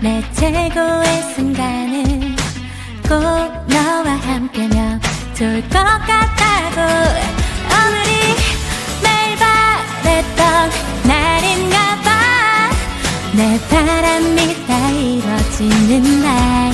내 최고의 순간은 꼭 너와 함께면 좋을 것 같다고. 오늘이 매일 바랬던 날인가 봐 내 바람이 다 이뤄지는 나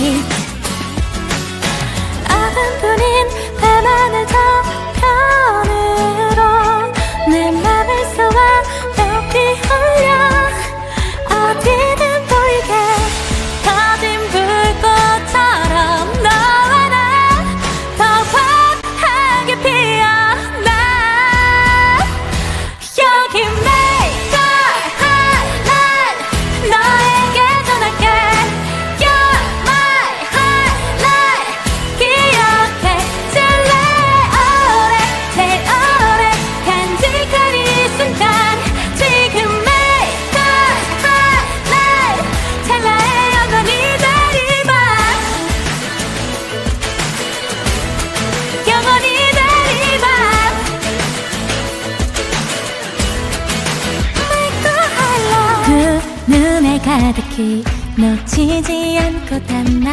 가득히 놓치지 않고 담아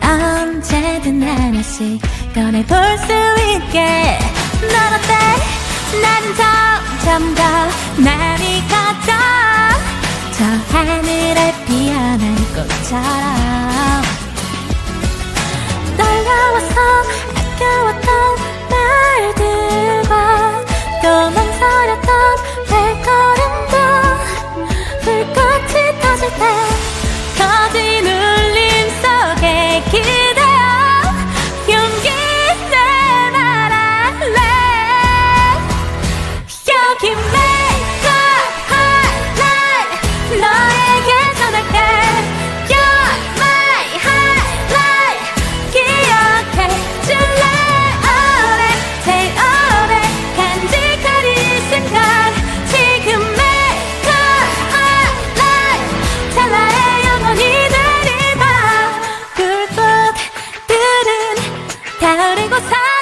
언제든 하나씩 꺼내볼 수 있게. 넌 어때? 나는 점점 더 날이 커져 저 하늘에 피어난 꽃처럼. 떨려왔어. 가을이고 사